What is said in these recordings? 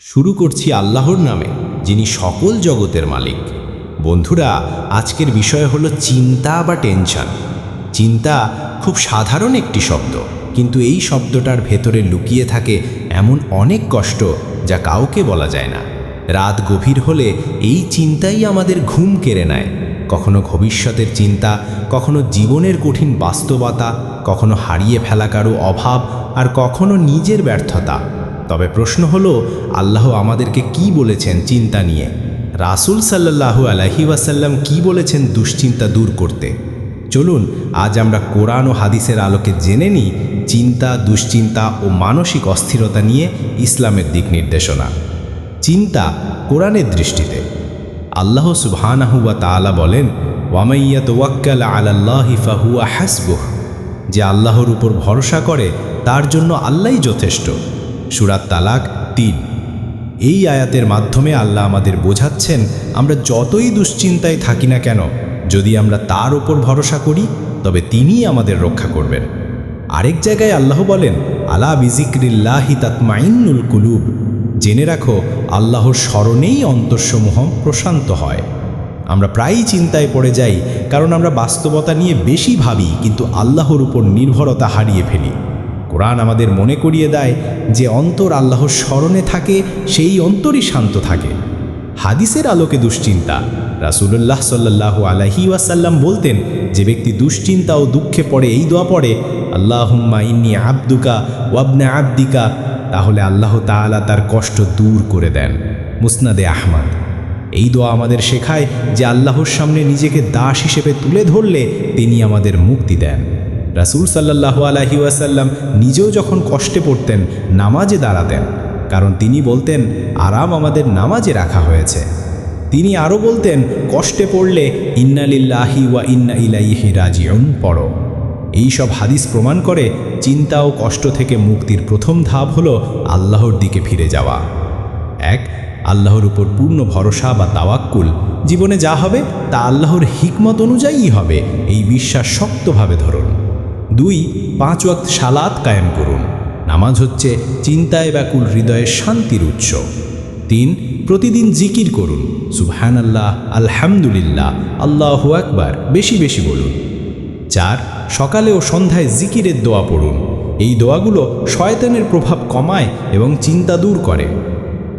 শুরু করছি আল্লাহর নামে, যিনি সকল জগতের মালিক। বন্ধুরা, আজকের বিষয় হলো চিন্তা বা টেনশন। চিন্তা খুব সাধারণ একটি শব্দ, কিন্তু এই শব্দটার ভেতরে লুকিয়ে থাকে এমন অনেক কষ্ট যা কাউকে বলা যায় না। রাত গভীর হলে এই চিন্তাই আমাদের ঘুম কেড়ে নেয়। কখনো ভবিষ্যতের চিন্তা, কখনো জীবনের কঠিন বাস্তবতা, কখনো হারিয়ে ফেলা কারও অভাব, আর কখনো নিজের ব্যর্থতা। তবে প্রশ্ন হলো, আল্লাহ আমাদেরকে কি বলেছেন চিন্তা নিয়ে? রাসুল সাল্লাল্লাহু আলহি ওয়াসাল্লাম কি বলেছেন দুশ্চিন্তা দূর করতে? চলুন, আজ আমরা কোরআন ও হাদিসের আলোকে জেনে নিই চিন্তা, দুশ্চিন্তা ও মানসিক অস্থিরতা নিয়ে ইসলামের দিক নির্দেশনা। চিন্তা কোরআনের দৃষ্টিতে। আল্লাহ সুবহানাহু ওয়া তাআলা বলেন ওয়ামাইয়া তোয়াক্কাল আলাল্লাহি ফাহুয়া হাসবুহ। যে আল্লাহর উপর ভরসা করে, তার জন্য আল্লাহই যথেষ্ট। সুরাত তালাক তিন। এই আয়াতের মাধ্যমে আল্লাহ আমাদের বোঝাচ্ছেন, আমরা যতই দুশ্চিন্তায় থাকি না কেন, যদি আমরা তার উপর ভরসা করি, তবে তিনিই আমাদের রক্ষা করবেন। আরেক জায়গায় আল্লাহ বলেন, আলা বিজিক্রিল্লাহি তাতমাইন্নুল কুলুব। জেনে রাখো, আল্লাহর স্মরণেই অন্তঃসমূহ প্রশান্ত হয়। আমরা প্রায়ই চিন্তায় পড়ে যাই, কারণ আমরা বাস্তবতা নিয়ে বেশি ভাবি, কিন্তু আল্লাহর উপর নির্ভরতা হারিয়ে ফেলি। কোরআন আমাদের মনে করিয়ে দেয় যে অন্তর আল্লাহর স্মরণে থাকে, সেই অন্তরই শান্ত থাকে। হাদিসের আলোকে দুশ্চিন্তা। রাসুলুল্লাহ সাল্লাহু আলহি ওয়াসাল্লাম বলতেন, যে ব্যক্তি দুশ্চিন্তা ও দুঃখে পড়ে, এই দোয়া পড়ে, আল্লাহুম্মা ইন্নি আব্দুকা ওয়াবনে আব্দিকা তাহলে আল্লাহ তাআলা তার কষ্ট দূর করে দেন। মুসনাদে আহমদ। এই দোয়া আমাদের শেখায় যে আল্লাহর সামনে নিজেকে দাস হিসেবে তুলে ধরলে, তিনি আমাদের মুক্তি দেন। রাসুল সাল্লাহু আলহি ওয়াসাল্লাম নিজেও যখন কষ্টে পড়তেন, নামাজে দাঁড়াতেন। কারণ তিনি বলতেন, আরাম আমাদের নামাজে রাখা হয়েছে। তিনি আরও বলতেন, কষ্টে পড়লে ইন্নালিল্লাহি ওয়া ইন্না ইলাইহি রাজিউন পড়ো। এই সব হাদিস প্রমাণ করে চিন্তা ও কষ্ট থেকে মুক্তির প্রথম ধাপ হলো আল্লাহর দিকে ফিরে যাওয়া। এক, আল্লাহর উপর পূর্ণ ভরসা বা তাওয়াক্কুল। জীবনে যা হবে তা আল্লাহর হিকমত অনুযায়ীই হবে। এই বিশ্বাস শক্তভাবে ধরুন। দুই পাঁচ ওয়াক্ত সালাত কায়েম করুন। নামাজ হচ্ছে চিন্তায় ব্যাকুল হৃদয়ের শান্তির উৎস। তিন, প্রতিদিন জিকির করুন। সুবহান আল্লাহ আলহামদুলিল্লাহ, আল্লাহ আকবার, বেশি বেশি বলুন। চার, সকালে ও সন্ধ্যায় জিকিরের দোয়া পড়ুন। এই দোয়াগুলো শয়তানের প্রভাব কমায় এবং চিন্তা দূর করে।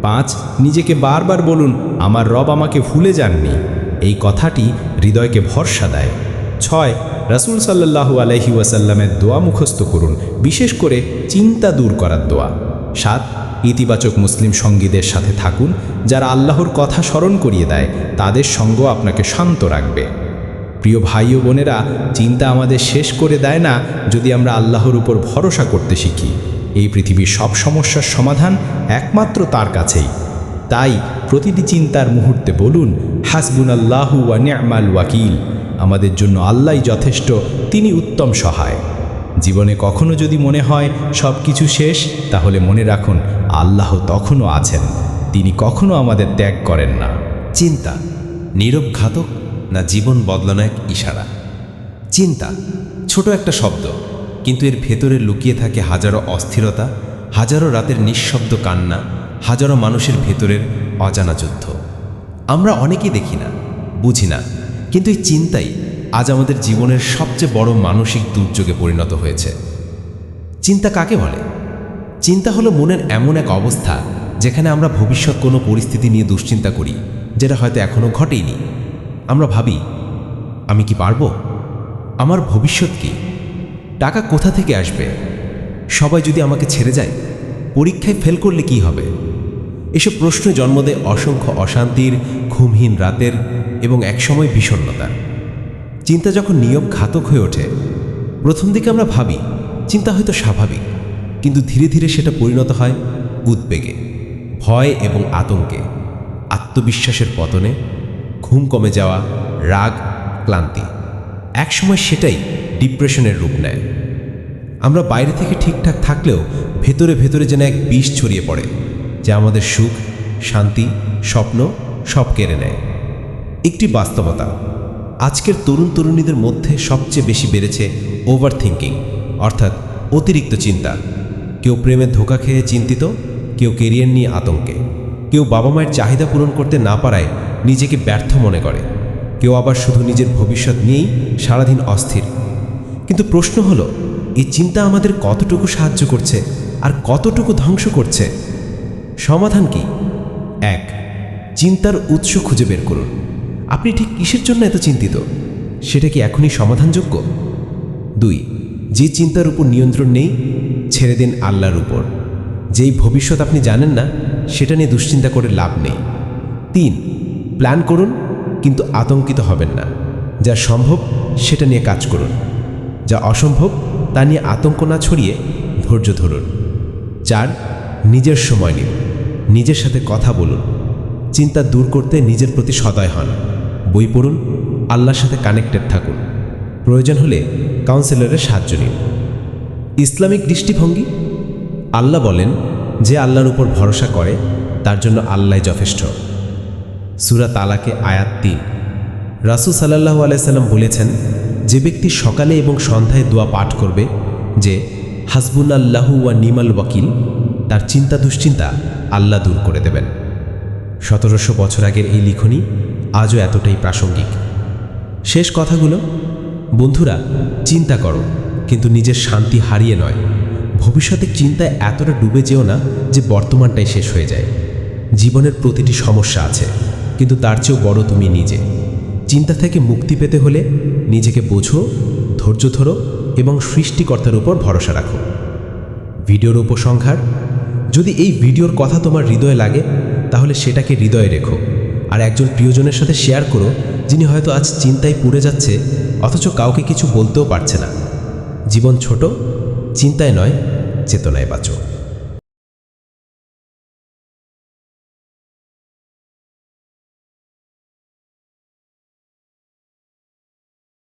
পাঁচ, নিজেকে বারবার বলুন, আমার রব আমাকে ভুলে যাননি। এই কথাটি হৃদয়কে ভরসা দেয়। ছয় রাসুল সাল্লাহু আলহি ওয়াসাল্লামের দোয়া মুখস্থ করুন, বিশেষ করে চিন্তা দূর করার দোয়া। সাত, ইতিবাচক মুসলিম সঙ্গীদের সাথে থাকুন, যারা আল্লাহর কথা স্মরণ করিয়ে দেয়, তাদের সঙ্গ আপনাকে শান্ত রাখবে। প্রিয় ভাই ও বোনেরা, চিন্তা আমাদের শেষ করে দেয় না যদি আমরা আল্লাহর উপর ভরসা করতে শিখি। এই পৃথিবীর সব সমস্যার সমাধান একমাত্র তার কাছেই। তাই প্রতিটি চিন্তার মুহূর্তে বলুন হাসবুন আল্লাহু ওয়া নি'মাল ওয়াকিল। আমাদের জন্য আল্লাহই যথেষ্ট, তিনি উত্তম সহায়। জীবনে কখনো যদি মনে হয় সব কিছু শেষ, তাহলে মনে রাখুন, আল্লাহ তখনও আছেন। তিনি কখনো আমাদের ত্যাগ করেন না। চিন্তা নীরব ঘাতক না জীবন বদলানো এক ইশারা? চিন্তা, ছোট একটা শব্দ, কিন্তু এর ভেতরে লুকিয়ে থাকে হাজারো অস্থিরতা, হাজারো রাতের নিঃশব্দ কান্না, হাজারো মানুষের ভেতরের অজানা যুদ্ধ। আমরা অনেকেই দেখি না, বুঝি না কিন্তু এই চিন্তাই আজ আমাদের জীবনের সবচেয়ে বড় মানসিক দুর্যোগে পরিণত হয়েছে। চিন্তা কাকে বলে? চিন্তা হলো মনের এমন এক অবস্থা যেখানে আমরা ভবিষ্যৎ কোনো পরিস্থিতি নিয়ে দুশ্চিন্তা করি, যেটা হয়তো এখনও ঘটেইনি। আমরা ভাবি, আমি কি পারব? আমার ভবিষ্যৎ কি? টাকা কোথা থেকে আসবে? সবাই যদি আমাকে ছেড়ে যায়, পরীক্ষায় ফেল করলে কি হবে? এসব প্রশ্ন জন্ম দেয় অসংখ্য অশান্তির, ঘুমহীন রাতের এবং একসময় বিষণ্ণতার চিন্তা যখন নিয়ম ঘাতক হয়ে ওঠে, প্রথম দিকে আমরা ভাবি, চিন্তা হয়তো স্বাভাবিক, কিন্তু ধীরে ধীরে সেটা পরিণত হয় উদ্বেগে, ভয় এবং আতঙ্কে, আত্মবিশ্বাসের পতনে, ঘুম কমে যাওয়া, রাগ, ক্লান্তি। একসময় সেটাই ডিপ্রেশনের রূপ নেয়। আমরা বাইরে থেকে ঠিকঠাক থাকলেও ভেতরে ভেতরে যেন এক বিষ ছড়িয়ে পড়ে, যা আমাদের সুখ, শান্তি, স্বপ্ন সব কেড়ে নেয়। একটি বাস্তবতা। আজকের তরুণ তরুণীদের মধ্যে সবচেয়ে বেশি বেড়েছে ওভার থিঙ্কিং অর্থাৎ অতিরিক্ত চিন্তা। কেউ প্রেমে ধোকা খেয়ে চিন্তিত, কেউ কেরিয়ার নিয়ে আতঙ্কে। কেউ বাবা মায়ের চাহিদা পূরণ করতে না পারায় নিজেকে ব্যর্থ মনে করে। কেউ আবার শুধু নিজের ভবিষ্যৎ নিয়েই সারাদিন অস্থির। কিন্তু প্রশ্ন হলো, এই চিন্তা আমাদের কতটুকু সাহায্য করছে আর কতটুকু ধ্বংস করছে? সমাধান কি? এক, চিন্তার উৎস খুঁজে বের করুন। আপনি ঠিক কিসের জন্য এত চিন্তিত? সেটা কি এখনই সমাধানযোগ্য? দুই, যে চিন্তার উপর নিয়ন্ত্রণ নেই, ছেড়ে দিন আল্লাহর উপর। যেই ভবিষ্যৎ আপনি জানেন না, সেটা নিয়ে দুশ্চিন্তা করে লাভ নেই। তিন, প্ল্যান করুন, কিন্তু আতঙ্কিত হবেন না। যা সম্ভব, সেটা নিয়ে কাজ করুন। যা অসম্ভব, তা নিয়ে আতঙ্ক না ছড়িয়ে ধৈর্য ধরুন। চার, নিজের সময় নিন। নিজের সাথে কথা বলুন। চিন্তা দূর করতে নিজের প্রতি সদয় হন। বই পড়ুন, আল্লাহর সাথে কানেক্টেড থাকুন। প্রয়োজন হলে কাউন্সিলরের সাহায্য নিন। ইসলামিক দৃষ্টিভঙ্গি? আল্লাহ বলেন যে আল্লাহর উপর ভরসা করে, তার জন্য আল্লাহ যথেষ্ট। সুরা তালাকে আয়াত তিন। রাসুল সাল্লাহু আলাইসাল্লাম বলেছেন, যে ব্যক্তি সকালে এবং সন্ধ্যায় দোয়া পাঠ করবে, যে হাসবুন ওয়া নিমাল ওয়াকিল, তার চিন্তা দুশ্চিন্তা আল্লাহ দূর করে দেবেন। সতেরোশো বছর আগের এই লিখনি আজও এতটাই প্রাসঙ্গিক। শেষ কথাগুলো, বন্ধুরা, চিন্তা করো, কিন্তু নিজের শান্তি হারিয়ে নয়। ভবিষ্যতের চিন্তায় এতটা ডুবে যেও না যে বর্তমানটাই শেষ হয়ে যায়। জীবনের প্রতিটি সমস্যা আছে, কিন্তু তার চেয়েও বড় তুমি নিজে। চিন্তা থেকে মুক্তি পেতে হলে নিজেকে বোঝো, ধৈর্য ধরো এবং সৃষ্টিকর্তার উপর ভরসা রাখো। ভিডিওর উপসংহার, যদি এই ভিডিওর কথা তোমার হৃদয়ে লাগে, তাহলে সেটাকে হৃদয়ে রেখো। আর একজন প্রিয়জনের সাথে শেয়ার করো, যিনি হয়তো আজ চিন্তায় পুড়ে যাচ্ছে, অথচ কাউকে কিছু বলতেও পারছে না। জীবন ছোট, চিন্তায় নয়, চেতনায় বাঁচো।